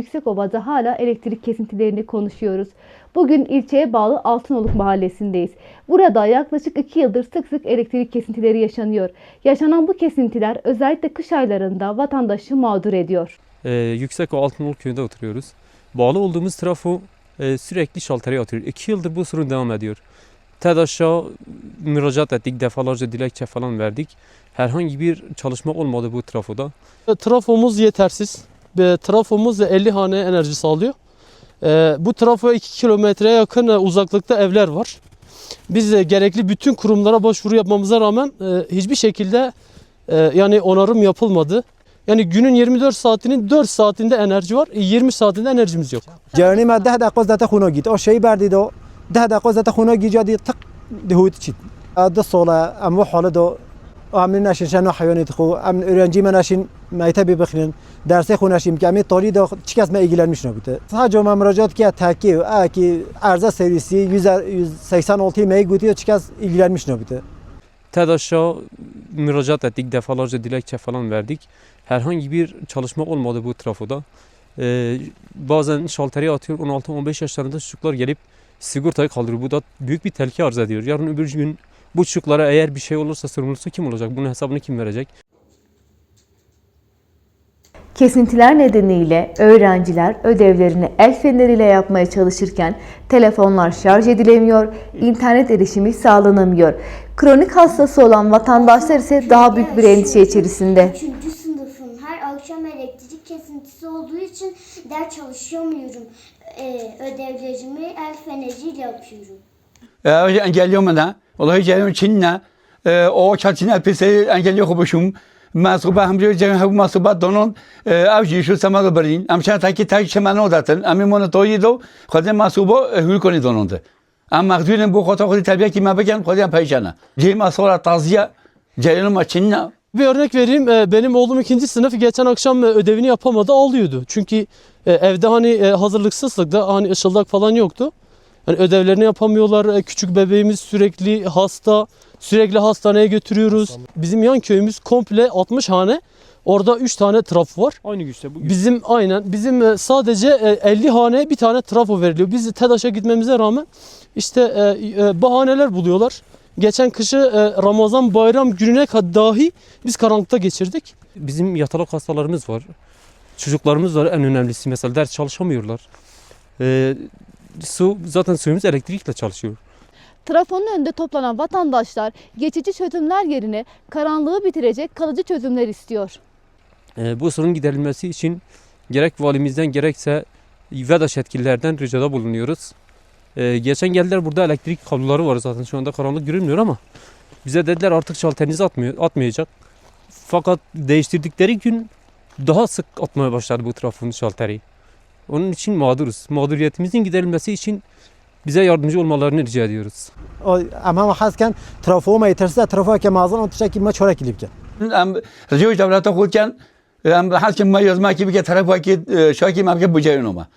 Yüksekova'da hala elektrik kesintilerini konuşuyoruz. Bugün ilçeye bağlı Altınoluk mahallesindeyiz. Burada yaklaşık 2 yıldır sık sık elektrik kesintileri yaşanıyor. Yaşanan bu kesintiler özellikle kış aylarında vatandaşı mağdur ediyor. Ee, Yüksek o Altınoluk köyünde oturuyoruz. Bağlı olduğumuz trafo e, sürekli şaltere atıyor. İki yıldır bu sorun devam ediyor. TEDAŞ'a müracaat ettik, defalarca dilekçe falan verdik. Herhangi bir çalışma olmadı bu trafoda. Trafomuz yetersiz e, trafomuz 50 hane enerji sağlıyor. Ee, bu trafoya 2 kilometreye yakın e, uzaklıkta evler var. Biz e, gerekli bütün kurumlara başvuru yapmamıza rağmen e, hiçbir şekilde e, yani onarım yapılmadı. Yani günün 24 saatinin 4 saatinde enerji var, 20 saatinde enerjimiz yok. Yani ma 10 dakika zaten xuna git. O şey verdi de o 10 dakika zaten xuna gideceği tık dehut çit. Adı sola ama halı da دو ام نشین شنو حیوانات خو ام öğrenci من نشین مکتبی بخونن درس خونشیم که امی تالی دو چی کس ما ilgilenmiş نبوده sadece ما müracaat ki تکی ا کی arıza servisi 186 می گوتی چی کس ilgilenmiş نبوده TEDAŞ'a müracaat ettik, defalarca dilekçe falan verdik. Herhangi bir çalışma olmadı bu trafoda. Ee, bazen şaltere atıyor 16-15 yaşlarında çocuklar gelip sigortayı kaldırıyor. Bu da büyük bir tehlike arz ediyor. Yarın öbür gün bu çocuklara eğer bir şey olursa sorumlusu kim olacak? Bunun hesabını kim verecek? Kesintiler nedeniyle öğrenciler ödevlerini el feneriyle yapmaya çalışırken telefonlar şarj edilemiyor, internet erişimi sağlanamıyor. Kronik hastası olan vatandaşlar ise daha büyük bir endişe içerisinde. Üçüncü sınıfım. Her akşam elektrik kesintisi olduğu için ders çalışamıyorum. Ee, ödevlerimi el feneriyle yapıyorum. E, engelliyor mu ne? Vallahi ceylan Çin ne? E, o çatına pisi engelliyor kubuşum. Masuba hamcı ceylan habu masuba donon avcı şu samalı berin. Amşan taki taki çemano datın. Ami monu toyi do. Khadim masuba hül koni donondu. Ama mağdurun bu kota kodi terbiye ki ma begen kodi payşana. Ceyma sonra taziye ceylan ma Çin ne? Bir örnek vereyim. e, Benim oğlum ikinci sınıf geçen akşam e, ödevini yapamadı ağlıyordu. Çünkü e, evde hani e, hazırlıksızlıkta hani ışıldak falan yoktu. Yani ödevlerini yapamıyorlar. E, Küçük bebeğimiz sürekli hasta. Sürekli hastaneye götürüyoruz. Bizim yan köyümüz komple 60 hane. Orada 3 tane trafo var. Aynı güçte bu Bizim aynen bizim e, sadece e, 50 haneye bir tane trafo veriliyor. Biz TEDAŞ'a gitmemize rağmen işte e, e, bahaneler buluyorlar. Geçen kışı e, Ramazan bayram gününe kadar dahi biz karanlıkta geçirdik. Bizim yatalak hastalarımız var. Çocuklarımız var en önemlisi. Mesela ders çalışamıyorlar. Su zaten suyumuz elektrikle çalışıyor. Trafonun önünde toplanan vatandaşlar geçici çözümler yerine karanlığı bitirecek kalıcı çözümler istiyor. Ee, bu sorunun giderilmesi için gerek valimizden gerekse VEDAŞ yetkililerden ricada bulunuyoruz. Ee, geçen geldiler burada elektrik kabloları var zaten şu anda karanlık görünmüyor ama bize dediler artık şalterinizi atmıyor, atmayacak. Fakat değiştirdikleri gün daha sık atmaya başladı bu trafonun şalteri. Onun için mağduruz. Mağduriyetimizin giderilmesi için bize yardımcı olmalarını rica ediyoruz. Ama hasken trafoğuma yetersiz trafoğa kemazdan otuşak kime çorak ilip gel. Em rejoj devlete kurken em hasken ma yazma ki bir taraf vakit şakim e, amke bucayın ama.